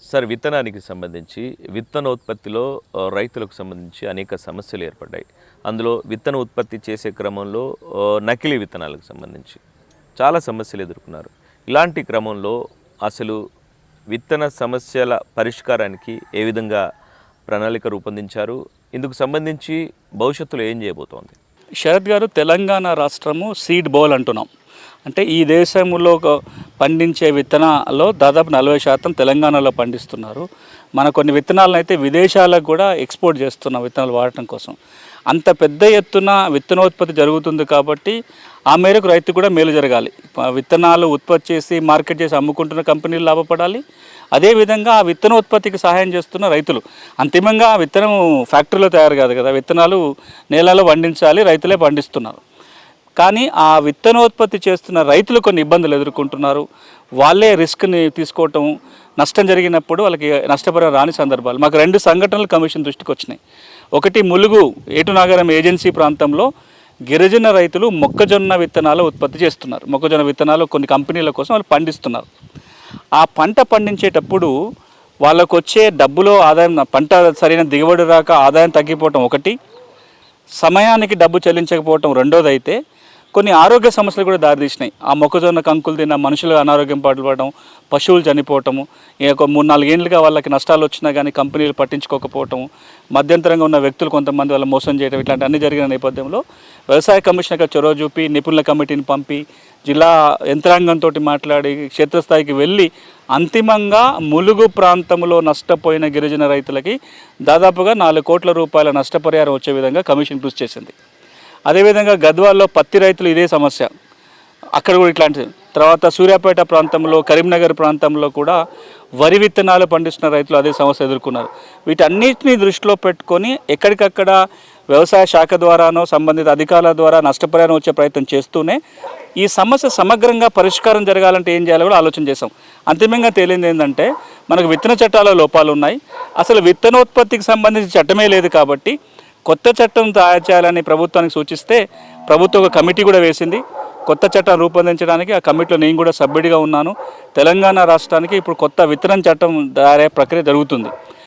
Sir విత్తనానికి సంబంధించి విత్తనోత్పత్తిలో ఉత్పత్తిలో రైతులకు సంబంధించి అనేక సమస్యలు ఏర్పడ్డాయి. అందులో విత్తన ఉత్పత్తి చేసే క్రమంలో నకిలీ విత్తనాలకు సంబంధించి చాలా సమస్యలు ఎదుర్కొన్నారు. ఇలాంటి క్రమంలో అసలు విత్తన సమస్యల పరిష్కారానికి ఏ విధంగా ప్రణాళిక రూపొందించారు? ఇందుకు సంబంధించి భవిష్యత్తులో ఏం చేయబోతోంది? శరత్ గారు తెలంగాణ రాష్ట్రము సీడ్ బౌల్ అంటున్నాం. అంటే ఈ దేశంలో ఒక పండించే విత్తనాల్లో దాదాపు నలభై శాతం తెలంగాణలో పండిస్తున్నారు. మన కొన్ని విత్తనాలను అయితే విదేశాలకు కూడా ఎక్స్పోర్ట్ చేస్తున్నాం విత్తనాలు వాడటం కోసం. అంత పెద్ద ఎత్తున విత్తనోత్పత్తి జరుగుతుంది కాబట్టి ఆ మేరకు రైతు కూడా మేలు జరగాలి. విత్తనాలు ఉత్పత్తి చేసి మార్కెట్ చేసి అమ్ముకుంటున్న కంపెనీలు లాభపడాలి. అదేవిధంగా ఆ విత్తనోత్పత్తికి సహాయం చేస్తున్న రైతులు. అంతిమంగా విత్తనం ఫ్యాక్టరీలో తయారు కాదు కదా. విత్తనాలు నేలలో పండించాలి రైతులే పండిస్తున్నారు. కానీ ఆ విత్తనోత్పత్తి చేస్తున్న రైతులు కొన్ని ఇబ్బందులు ఎదుర్కొంటున్నారు. వాళ్ళే రిస్క్ని తీసుకోవటం నష్టం జరిగినప్పుడు వాళ్ళకి నష్టపరిహారం రాని సందర్భాలు. మాకు రెండు సంఘటనలు కమిషన్ దృష్టికి వచ్చినాయి. ఒకటి ములుగు ఏటునాగరం ఏజెన్సీ ప్రాంతంలో గిరిజన రైతులు మొక్కజొన్న విత్తనాలు ఉత్పత్తి చేస్తున్నారు. మొక్కజొన్న విత్తనాలు కొన్ని కంపెనీల కోసం వాళ్ళు పండిస్తున్నారు. ఆ పంట పండించేటప్పుడు వాళ్ళకు వచ్చే డబ్బులో ఆదాయం పంట సరైన దిగుబడి రాక ఆదాయం తగ్గిపోవటం ఒకటి. సమయానికి డబ్బు చెల్లించకపోవటం రెండోది అయితే కొన్ని ఆరోగ్య సమస్యలు కూడా దారితీసినాయి. ఆ మొక్కజొన్న కంకులు తిన్న మనుషులు అనారోగ్యం పడడం పశువులు చనిపోవటము ఈ యొక్క మూడు నాలుగేళ్ళుగా వాళ్ళకి నష్టాలు వచ్చినా కానీ కంపెనీలు పట్టించుకోకపోవటం మధ్యంతరంగా ఉన్న వ్యక్తులు కొంతమంది వాళ్ళ మోసం చేయడం ఇట్లాంటి అన్ని జరిగిన నేపథ్యంలో వ్యవసాయ కమిషనర్గా చొరవ చూపి నిపుణుల కమిటీని పంపి జిల్లా యంత్రాంగంతో మాట్లాడి క్షేత్రస్థాయికి వెళ్ళి అంతిమంగా ములుగు ప్రాంతంలో నష్టపోయిన గిరిజన రైతులకి దాదాపుగా నాలుగు కోట్ల రూపాయల నష్టపరిహారం వచ్చే విధంగా కమిషన్ కృషి చేసింది. అదేవిధంగా గద్వాల్లో పత్తి రైతులు ఇదే సమస్య. అక్కడ కూడా ఇట్లాంటిది తర్వాత సూర్యాపేట ప్రాంతంలో కరీంనగర్ ప్రాంతంలో కూడా వరి విత్తనాలు పండిస్తున్న రైతులు అదే సమస్య ఎదుర్కొన్నారు. వీటన్నిటిని దృష్టిలో పెట్టుకొని ఎక్కడికక్కడ వ్యవసాయ శాఖ ద్వారానో సంబంధిత అధికారుల ద్వారా నష్టపరిహారం వచ్చే ప్రయత్నం చేస్తూనే ఈ సమస్య సమగ్రంగా పరిష్కారం జరగాలంటే ఏం చేయాలో కూడా ఆలోచన చేసాం అంతిమంగా తేలింది ఏంటంటే మనకు విత్తన చట్టాల లోపాలు ఉన్నాయి అసలు విత్తనోత్పత్తికి సంబంధించిన చట్టమే లేదు కాబట్టి కొత్త చట్టం తయారు చేయాలని ప్రభుత్వానికి సూచిస్తే ప్రభుత్వం ఒక కమిటీ కూడా వేసింది. కొత్త చట్టం రూపొందించడానికి ఆ కమిటీలో నేను కూడా సభ్యుడిగా ఉన్నాను. తెలంగాణ రాష్ట్రానికి ఇప్పుడు కొత్త విత్తనం చట్టం తయారయ్యే ప్రక్రియ జరుగుతుంది.